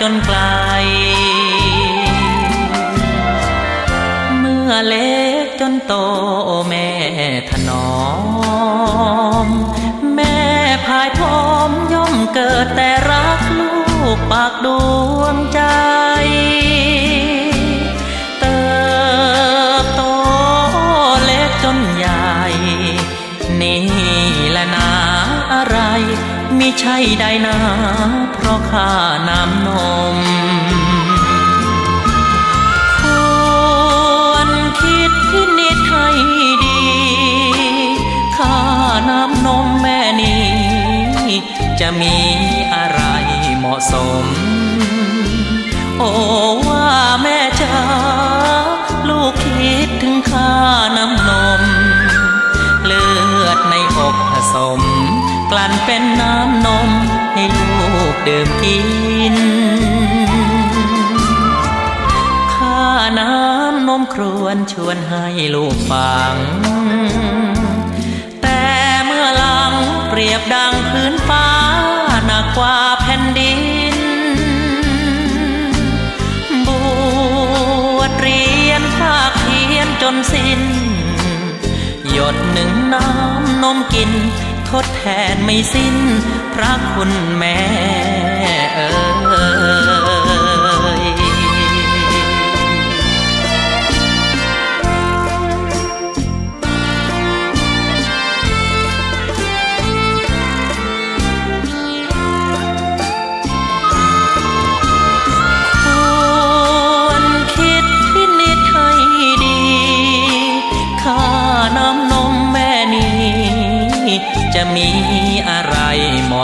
จนไกล เมื่อเล็กจนโตแม่ถนอม แม่พายพร้อมย่อมเกิดแต่รักลูกปากดวงใจ ใช่ใดนาเพราะข้าน้ำนมควรคิดพินิจให้ดีข้าน้ำนมแม่นี้ จะมีอะไรเหมาะสม โอ้ว่าแม่จ๋าลูกคิดถึงข้าน้ำนม เลือดในอกผสม ลั่นเป็นน้ำนมให้ลูกเดื่มกิน ข้าน้ำนมครวนชวนให้ลูกฟัง แต่เมื่อลังเปรียบดังพื้นฟ้าหนักกว่าแผ่นดิน บวชเรียนภาคเพียนจนสิ้น หยดหนึ่งน้ำนมกิน ทดแทนไม่สิ้นพระคุณแม่เออ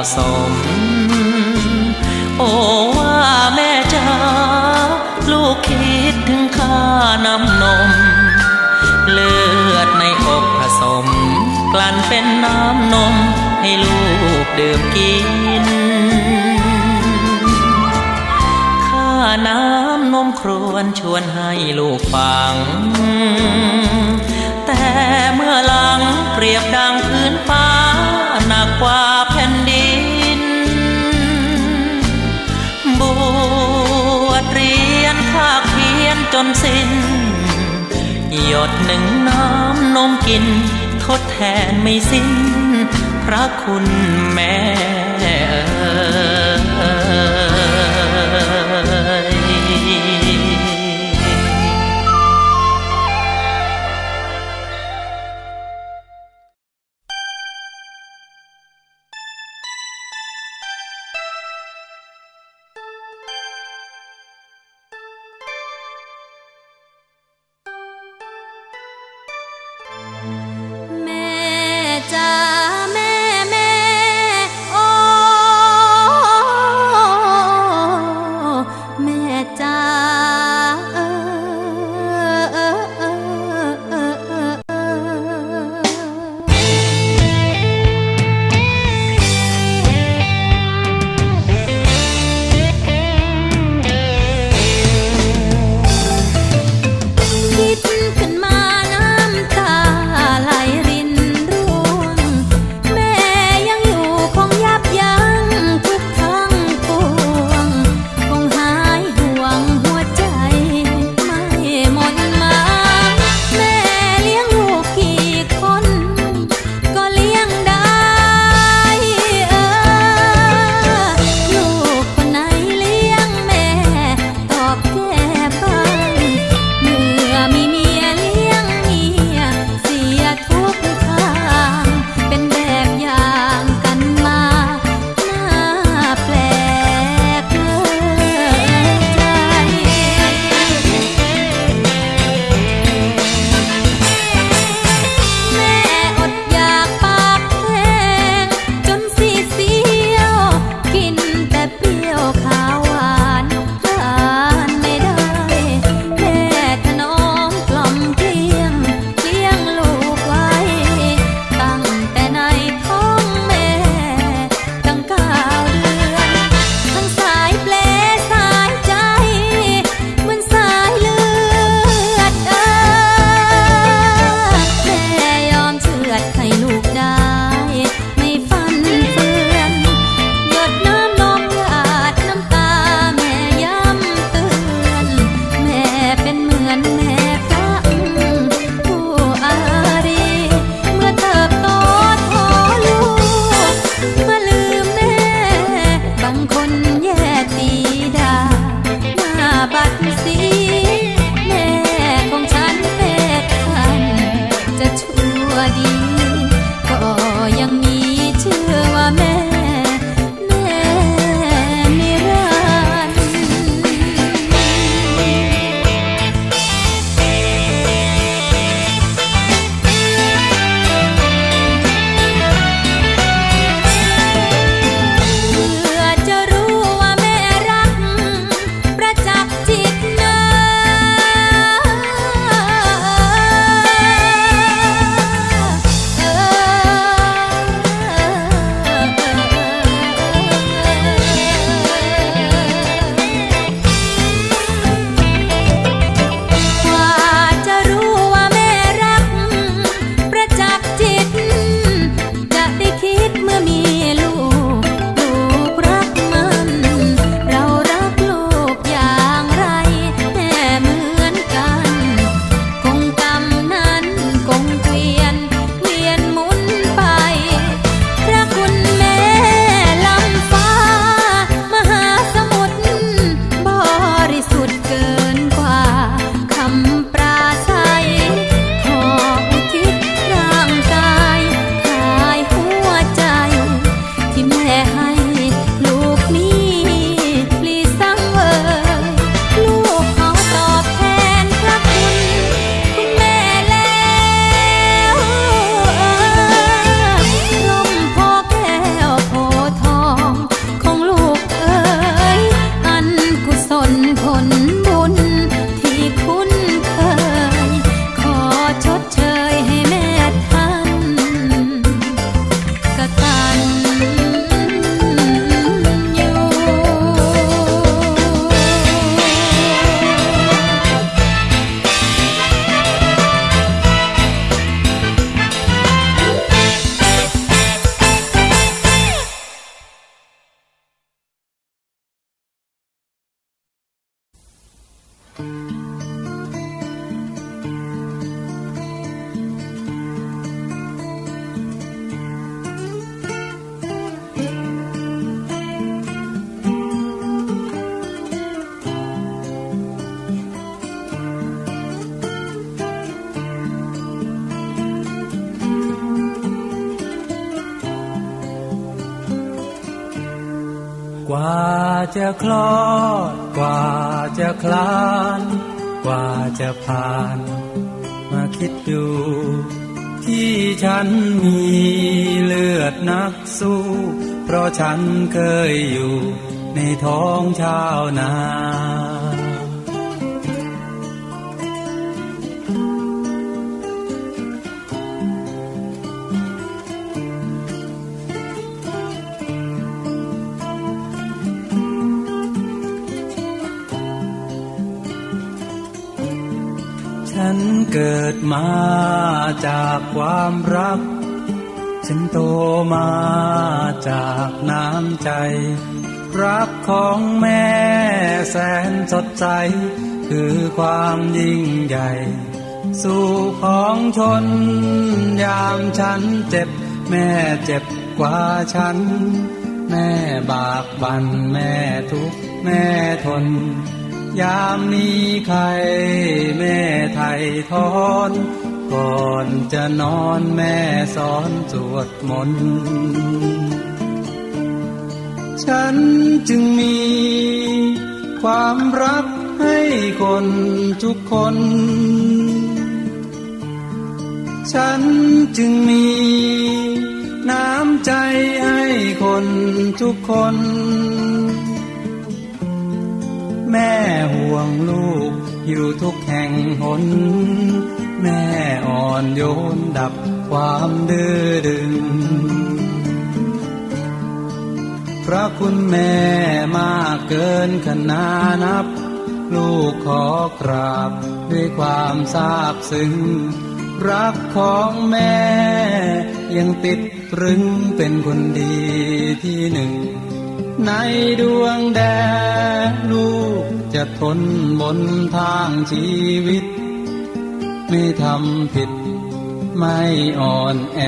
ะสม โอ้ว่าแม่จ๋าลูกคิดถึงข้าน้ำนม เลือดในอกผสม กลั่นเป็นน้ำนม ให้ลูกดื่มกิน ข้าน้ำนมครวนชวนให้ลูกฟัง แต่เมื่อหลังเปรียบดังพื้นฟ้า นสิ้น หยดหนึ่งน้ำนมกิน ทดแทนไม่สิ้น พระคุณแม่ tadi จะคลอดกว่าจะคลาน กว่าจะผ่าน มาคิดดู ที่ฉันมีเลือดนักสู้ เพราะฉันเคยอยู่ในท้องชาวนา เกิดมาจากความรัก ฉันโตมาจากน้ำใจ รักของแม่แสนสดใส คือความยิ่งใหญ่ สู่ของชน ยามฉันเจ็บ แม่เจ็บกว่าฉัน แม่บากบันแม่ทุกแม่ทน ยามนี้ใครแม่ไทยทอนก่อนจะนอนแม่สอนสวดมนต์ฉันจึงมี ความรักให้คนทุกคน ฉันจึงมี น้ำใจให้คนทุกคน ม่ห่วงลูก อยู่ทุกแห่งหน แม่อ่อนโยนดับความดื้อดึง พระคุณแม่มากเกินขนานับ ลูกขอกราบด้วยความซาบซึ้งรักของแม่ ยังติดตรึงเป็นคนดีที่หนึ่ง ในดวงแดงลูกจะทนบนทางชีวิต ไม่ทำผิดไม่อ่อนแอ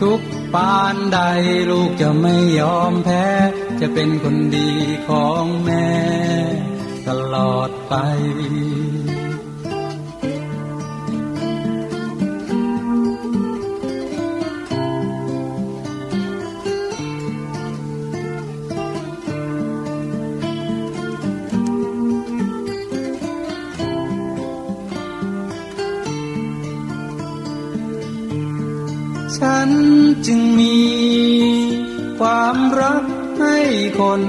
ทุกปานใดลูกจะไม่ยอมแพ้ จะเป็นคนดีของแม่ ตลอดไป ฉันจึงมี ความรักให้คน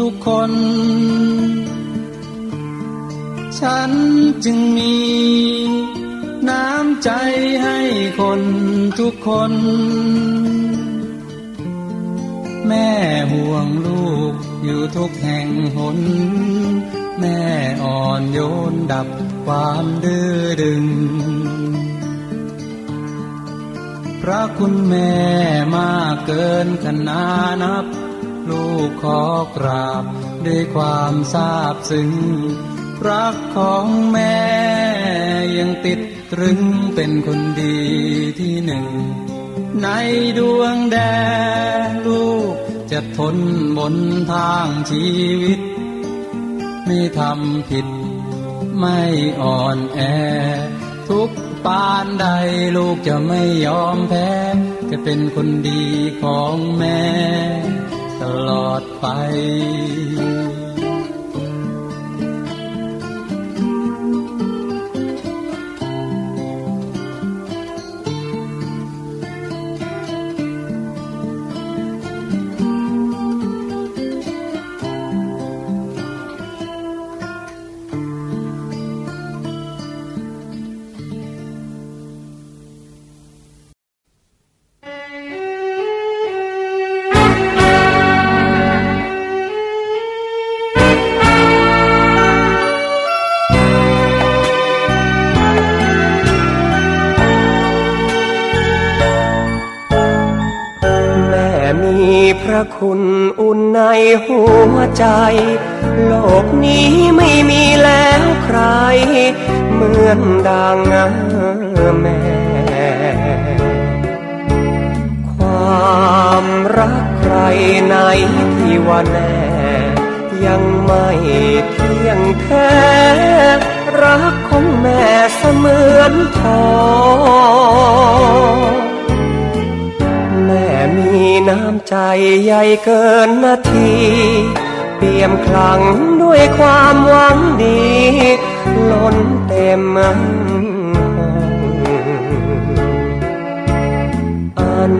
ทุกคน ฉันจึงมี น้ำใจให้คนทุกคน แม่ห่วงลูกอยู่ทุกแห่งหน แม่อ่อนโยนดับความดื้อดึง ระคุณแม่มากเกินขนานับ ลูกขอกราบด้วยความซาบซึ้งรักของแม่ยังติดตรึงเป็นคนดีที่หนึ่ง ในดวงแดงลูกจะทนบนทางชีวิต ไม่ทำผิด ไม่อ่อนแอ ทุก ปานใดลูกจะไม่ยอมแพ้ จะเป็นคนดีของแม่ ตลอดไป หัวใจ โลกนี้ไม่มีแล้วใคร เหมือนดังแม่ ความรักใครในที่ว่าแน่ ยังไม่เที่ยงแท้รักของแม่เสมือนทอง มีน้ำใจใหญ่เกินนาที เปี่ยมคลังด้วยความหวังดี ล้นเต็มห้องอัน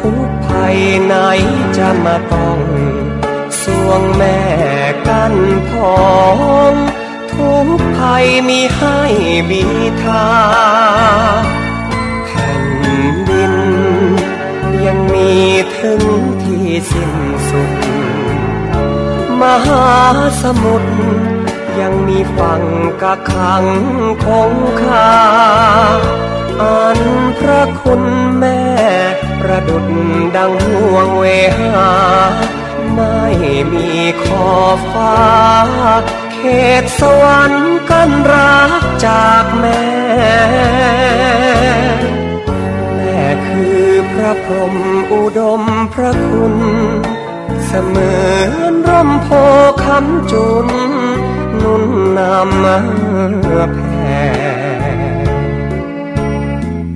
ทุกภัยไหนจะมาต้องสวงแม่กันพองทุกภัยมีให้บีทาแผ่นดินยัง ถึงที่สิ้นสุด มหาสมุทรยังมีฝั่งกักขังคงคาอันพระคุณแม่ประดุดดังห่วงเวหา ไม่มีขอบฟ้า เขตสวรรค์กันรักจากแม่ คือพระพรหมอุดมพระคุณ เสมือนร่มโพคำจุน นุ่นนำมาแผ่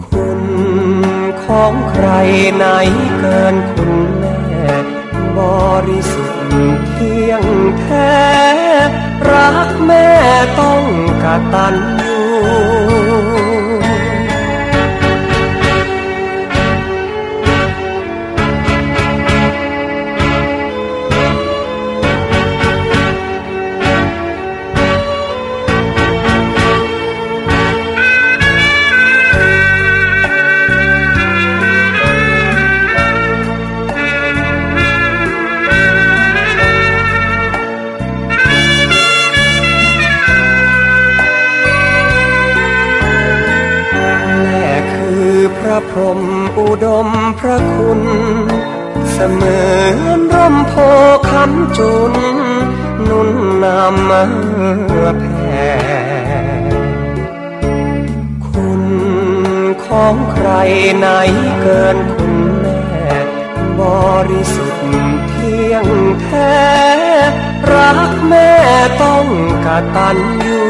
คุณของใครไหนเกินคุณแม่บริสุทธิ์เที่ยงแท้ รักแม่ต้องกตัญญู ไหนเกินคุณแม่บริสุทธิ์เที่ยงแท้ รักแม่ต้องกตัญญู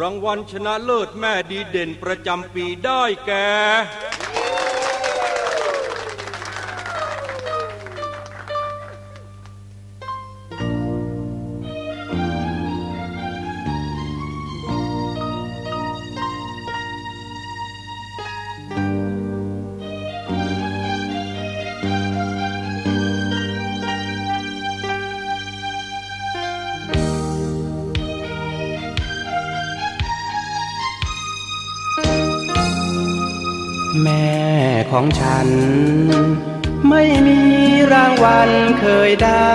รางวัลชนะเลิศแม่ดีเด่นประจำปีได้แก่ แม่ของฉัน ไม่มีรางวัลเคยได้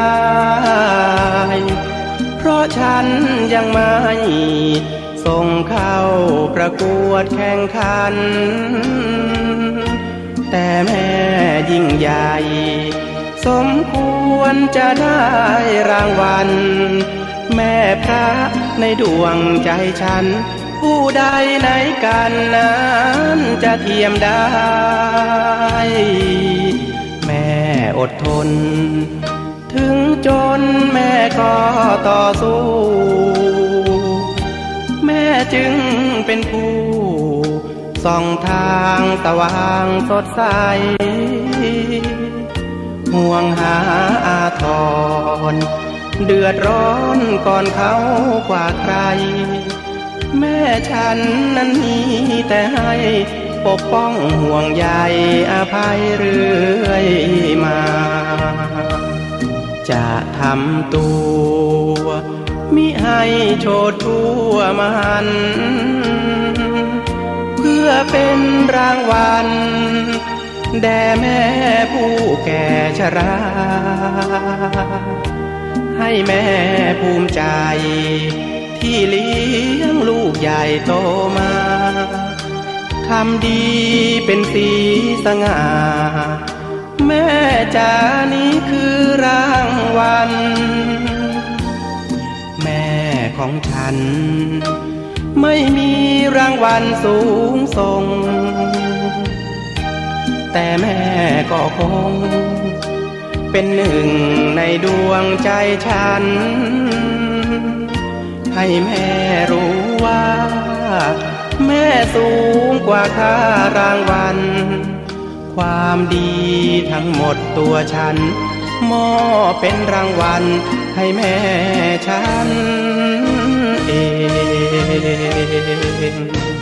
เพราะฉันยังไม่ส่งเข้าประกวดแข่งขัน แต่แม่ยิ่งใหญ่ สมควรจะได้รางวัล แม่พระในดวงใจฉัน ผู้ใดในกันนั้นจะเทียมได้ แม่อดทน ถึงจนแม่ก็ต่อสู้ แม่จึงเป็นผู้ส่องทางสว่างสดใสห่วงหาอาทร เดือดร้อนก่อนเขากว่าใคร แม่ฉันนั้นมีแต่ให้ปกป้องห่วงใยอภัยเรื่อยมา จะทำตัวมิให้โชดทั่วมัน เพื่อเป็นรางวัล แด่แม่ผู้แก่ชรา ให้แม่ภูมิใจ ที่เลี้ยงลูกใหญ่โตมาทำดีเป็นสีสง่า แม่จ๋านี้คือรางวัล แม่ของฉัน ไม่มีรางวัลสูงส่ง แต่แม่ก็คง เป็นหนึ่งในดวงใจฉัน ให้แม่รู้ว่า แม่สูงกว่าค่ารางวัล ความดีทั้งหมดตัวฉัน มอบเป็นรางวัล ให้แม่ฉันเอง